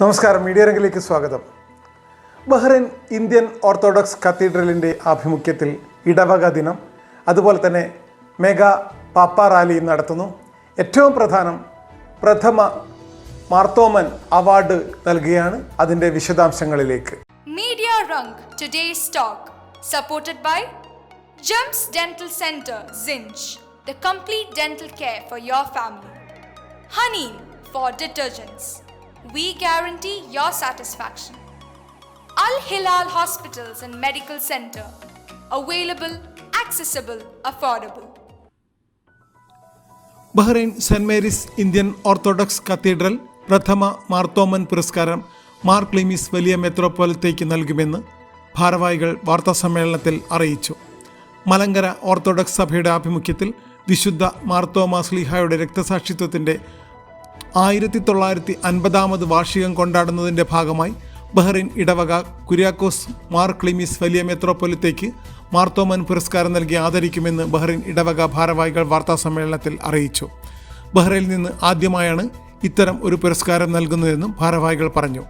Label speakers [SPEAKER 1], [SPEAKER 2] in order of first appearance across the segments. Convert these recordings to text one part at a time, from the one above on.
[SPEAKER 1] നമസ്കാരം. മീഡിയ രംഗിലേക്ക് സ്വാഗതം. Bahrain Indian orthodox കത്തീഡ്രലിന്റെ ആഭിമുഖ്യത്തിൽ ഇടവക ദിനം അതുപോലെ തന്നെ മെഗാ പാപ്പ റാലിയും നടത്തുന്നു. ഏറ്റവും പ്രധാനം പ്രഥമ മാർത്തോമൻ അവാർഡ് നൽകുകയാണ് അതിന്റെ വിശദാംശങ്ങളിലേക്ക്.
[SPEAKER 2] Media rank today stock supported by gems dental centre സിഞ്ച് the complete dental care for your family honey for detergents. We guarantee your satisfaction. Al Hilal Hospitals and Medical Center. Available, accessible, affordable.
[SPEAKER 1] Bahrain saint Mary's Indian orthodox cathedral പ്രഥമ മാർത്തോമൻ പുരസ്കാരം മാർ ക്ലിമിസ് വലിയ മെത്രോപോലത്തേക്ക് നൽകുമെന്ന് ഭാരവാഹികൾ വാർത്താസമ്മേളനത്തിൽ അറിയിച്ചു Malankara orthodox സഭയുടെ ആഭിമുഖ്യത്തിൽ വിശുദ്ധ മാർത്തോമാ സ്ലിഹായുടെ രക്തസാക്ഷിത്വത്തിന്റെ ആയിരത്തി തൊള്ളായിരത്തി അൻപതാമത് വാർഷികം കൊണ്ടാടുന്നതിന്റെ ഭാഗമായി ബഹ്റിൻ ഇടവക കുര്യാക്കോസ് മാർ ക്ലിമിസ് വലിയ മെത്രോപ്പൊലിത്തേക്ക് മാർത്തോമൻ പുരസ്കാരം നൽകി ആദരിക്കുമെന്ന് ബഹ്റിൻ ഇടവക ഭാരവാഹികൾ വാർത്താസമ്മേളനത്തിൽ അറിയിച്ചു. ബഹ്റൈനിൽ നിന്ന് ആദ്യമായാണ് ഇത്തരം ഒരു പുരസ്കാരം നൽകുന്നതെന്നും ഭാരവാഹികൾ പറഞ്ഞു.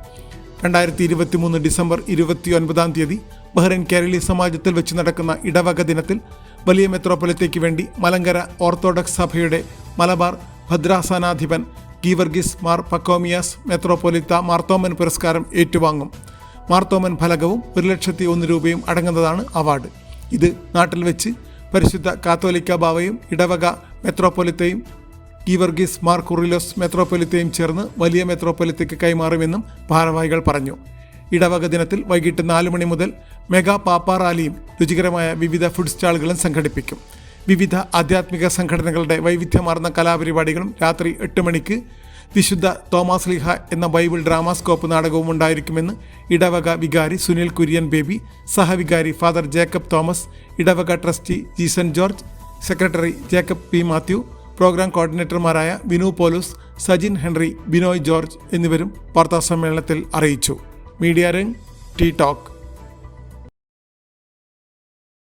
[SPEAKER 1] രണ്ടായിരത്തി ഇരുപത്തി മൂന്ന് ഡിസംബർ ഇരുപത്തി ഒൻപതാം തീയതി ബഹ്റൈൻ കേരളീയ സമാജത്തിൽ വെച്ച് നടക്കുന്ന ഇടവക ദിനത്തിൽ വലിയ മെത്രോപ്പൊലിത്തേക്ക് വേണ്ടി മലങ്കര ഓർത്തഡോക്സ് സഭയുടെ മലബാർ ഭദ്രാസനാധിപൻ ഗീവർഗിസ് മാർ പക്കോമിയാസ് മെത്രോപൊലിത്ത മാർത്തോമൻ പുരസ്കാരം ഏറ്റുവാങ്ങും. മാർത്തോമൻ ഫലകവും ഒരു ലക്ഷത്തി ഒന്ന് രൂപയും അടങ്ങുന്നതാണ് അവാർഡ്. ഇത് നാട്ടിൽ വെച്ച് പരിശുദ്ധ കാത്തോലിക്ക ബാവയും ഇടവക മെത്രോപൊലിത്തയും ഗീവർഗീസ് മാർ കുറിലോസ് മെത്രോപൊലിത്തയും ചേർന്ന് വലിയ മെത്രോപൊലിത്തയ്ക്ക് കൈമാറുമെന്നും ഭാരവാഹികൾ പറഞ്ഞു. ഇടവക ദിനത്തിൽ വൈകിട്ട് നാല് മണി മുതൽ മെഗാ പാപ്പ റാലിയും രുചികരമായ വിവിധ ഫുഡ് സ്റ്റാളുകളും സംഘടിപ്പിക്കും. വിവിധ ആധ്യാത്മിക സംഘടനകളുടെ വൈവിധ്യമാർന്ന കലാപരിപാടികളും രാത്രി എട്ട് മണിക്ക് വിശുദ്ധ തോമസ് ലിഹ എന്ന ബൈബിൾ ഡ്രാമാസ്കോപ്പ് നാടകവും ഉണ്ടായിരിക്കുമെന്ന് ഇടവക വികാരി സുനിൽ കുര്യൻ ബേബി സഹവികാരി ഫാദർ ജേക്കബ് തോമസ് ഇടവക trustee Jeesan George secretary Jacob P Mathew program കോർഡിനേറ്റർമാരായ Vinu Paulose Sajin Henry Binoy George എന്നിവരും വാർത്താസമ്മേളനത്തിൽ അറിയിച്ചു. Media Rang T talk.